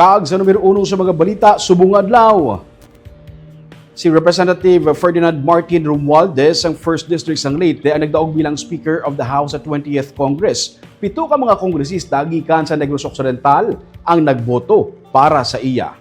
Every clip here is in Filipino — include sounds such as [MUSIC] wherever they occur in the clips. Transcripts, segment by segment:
Kag sa numero uno sa mga balita, subong adlaw. Si Representative Ferdinand Martin Romualdez, ang 1st District sang Leyte, ang nagdaog bilang Speaker of the House at 20th Congress. Pito ka mga kongresista gikan sa Negros Occidental ang nagboto para sa iya.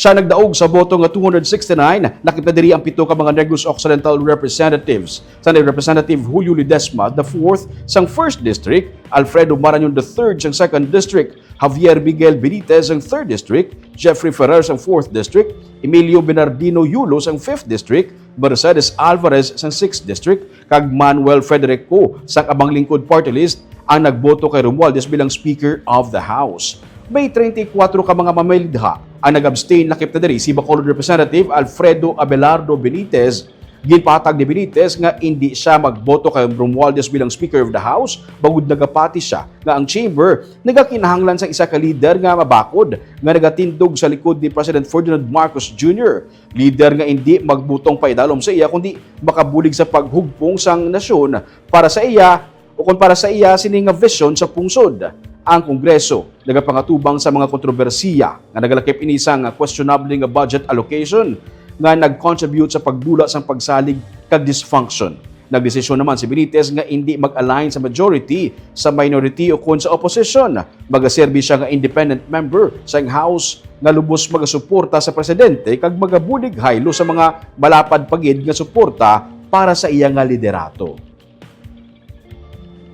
Siya nagdaog sa boto nga 269, nakita diri ang pito ka mga Negros Occidental representatives. Sa Representative Julio Ledesma, the 4th sang 1st District, Alfredo Marañon the 3rd sang 2nd District, Javier Miguel Benitez ang 3rd District, Jeffrey Ferrer ang 4th District, Emilio Bernardino Yulos ang 5th District, Mercedes Alvarez sang 6th District, kag Manuel Federico sang Abang Lingkod Party List ang nagboto kay Romualdez bilang Speaker of the House. May 34 ka mga mamalidha ang nag-abstain lakip na diri si Bacolod Representative Alfredo Abelardo Benitez. Ginpatag ni Benitez nga hindi siya magboto kay Romualdez bilang Speaker of the House bagud nagapati siya nga ang chamber nagakinahanglan sa isa ka leader nga mabakod nga nagatindog sa likod ni President Ferdinand Marcos Jr. Leader nga hindi magbutong paidalom sa iya kundi makabulig sa paghugpong sang nasyon. Para sa iya o kung para sa iya sini nga vision sa pungsod ang Kongreso nagapangatubang sa mga kontrobersiya nga nagalakip ini sang questionable nga budget allocation nga nag-contribute sa pagbula sa pagsalig kag dysfunction. Nagdesisyon naman si Benitez nga hindi mag-align sa majority, sa minority o kun sa opposition. Magaserbi siya nga independent member sa House nga lubos magasuporta sa presidente kag magabulig haylo sa mga malapad pagid nga suporta para sa iya nga liderato.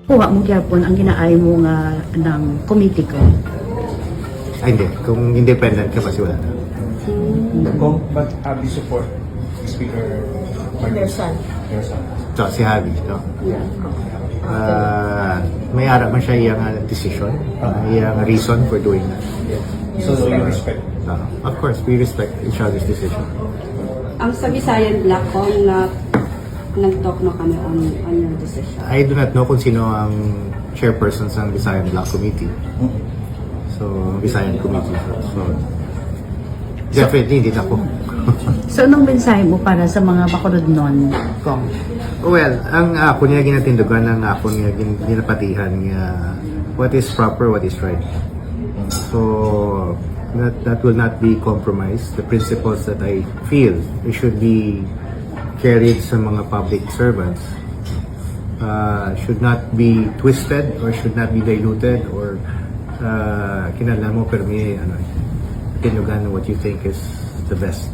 Kuha mo gyapon ang ginaay mo nga ng committee ko. Ay, hindi. Kung independent ka, mas wala na. Kung but have you support Speaker Their son. Their son. So, si Javi, no? Ah, may ara man siya iyang ah, decision, iyang reason for doing that. So, you respect. Ah, of course, we respect each other's decision. Ang sa Visayan Black Hall na nag-talk na kami on, on your decision. I do not know kung sino ang chairperson sa Visayan Black Committee. So, Visayan Committee. So, definitely hindi na ako. [LAUGHS] So, anong mensahe mo para sa mga bakulod nun, Kong? Well, ang ako niya ginatindugan, ang ako niya gin- ginapatihan niya what is proper, what is right. So, that, that will not be compromised. The principles that I feel should be carried sa mga public servants uh, should not be twisted or should not be diluted or uh, kinala mo pero may ano, tindugan what you think is the best